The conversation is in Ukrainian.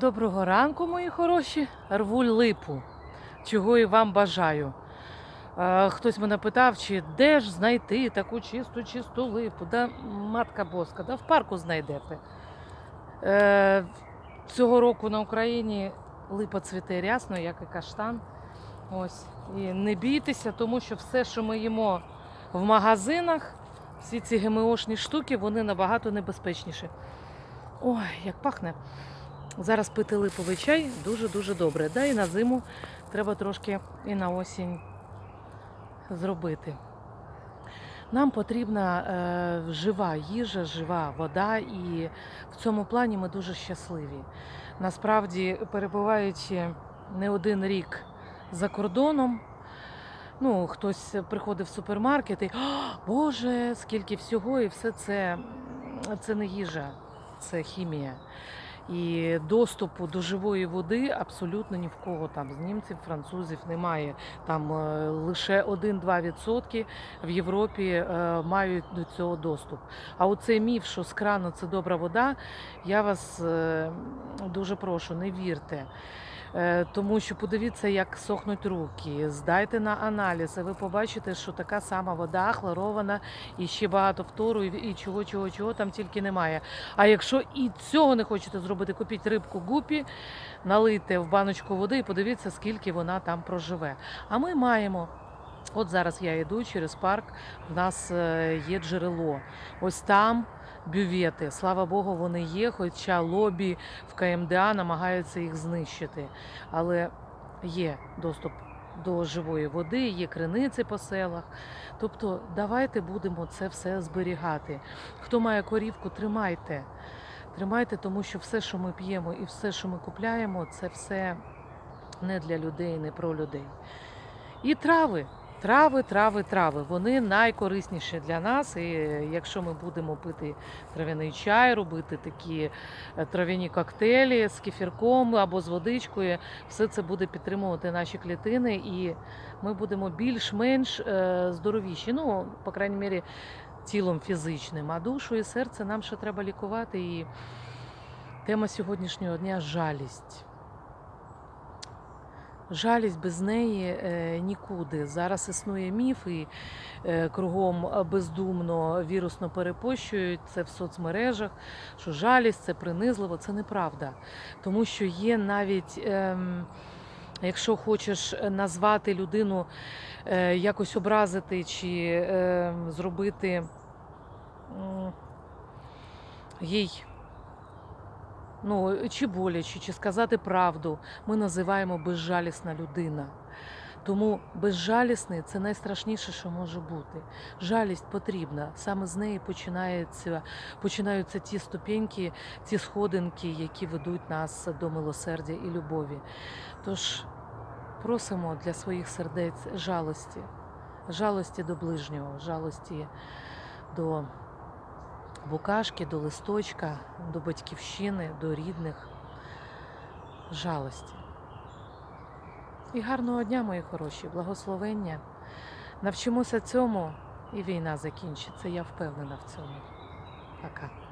Доброго ранку, мої хороші. Рву липу, чого і вам бажаю. Хтось мене питав, чи де ж знайти таку чисту, чисту липу. Да, матка боска, да, в парку знайдете. Е, Цього року на Україні липа цвіте рясно, як і каштан. Ось. І не бійтеся, тому що все, що ми їмо в магазинах, всі ці ГМОшні штуки, вони набагато небезпечніші. Ой, як пахне. Зараз пити липовий чай дуже-дуже добре. Да, і на зиму треба трошки і на осінь зробити. Нам потрібна е, жива їжа, жива вода, і в цьому плані ми дуже щасливі. Насправді, перебуваючи не один рік за кордоном, ну, хтось приходив в супермаркет і «О, Боже, скільки всього, і все це, це не їжа, це хімія. І доступу до живої води абсолютно ні в кого там з німців, французів немає. Там е, лише 1-2% в Європі е, мають до цього доступ. А оцей міф, що з крану це добра вода, я вас е, дуже прошу, не вірте. Е, Тому що подивіться, як сохнуть руки, здайте на аналіз, і ви побачите, що така сама вода хлорована і ще багато фтору, і і чого, чого, чого там тільки немає. А якщо і цього не хочете зробити, купіть рибку гупі, налийте в баночку води і подивіться, скільки вона там проживе. А ми маємо. От зараз я йду через парк, в нас е, є джерело. Ось там бювети. Слава Богу, вони є, хоча лобі в КМДА намагаються їх знищити. Але є доступ до живої води, є криниці по селах. Тобто давайте будемо це все зберігати. Хто має корівку, тримайте. Тримайте, тому що все, що ми п'ємо і все, що ми купляємо, це все не для людей, не про людей. І трави. Трави, трави, трави. Вони найкорисніші для нас. І якщо ми будемо пити трав'яний чай, робити такі е, трав'яні коктейлі з кефірком або з водичкою, все це буде підтримувати наші клітини, і ми будемо більш-менш е, здоровіші. Ну, по крайній мірі, тілом фізичним, а душу і серце нам ще треба лікувати. І тема сьогоднішнього дня жалість. Жалість без неї е, нікуди. Зараз існує міф, і е, кругом бездумно вірусно перепощують це в соцмережах, що жалість це принизливо, це неправда. Тому що є навіть, ем, якщо хочеш назвати людину, е, якось образити чи ем, зробити м, їй ну, чи боляче, чи сказати правду, ми називаємо безжалісна людина. Тому безжалісний це найстрашніше, що може бути. Жалість потрібна. Саме з неї починається, починаються ті ступеньки, ті сходинки, які ведуть нас до милосердя і любові. Тож просимо для своїх сердець жалості, жалості до ближнього, жалості до букашки, до листочка, до батьківщини, до рідних. Жалості. І гарного дня, мої хороші, благословення. Навчимося цьому, і війна закінчиться. Я впевнена в цьому. Пока.